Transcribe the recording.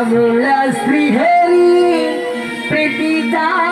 বাবলা স্ত্রী হেরি প্রীতিতা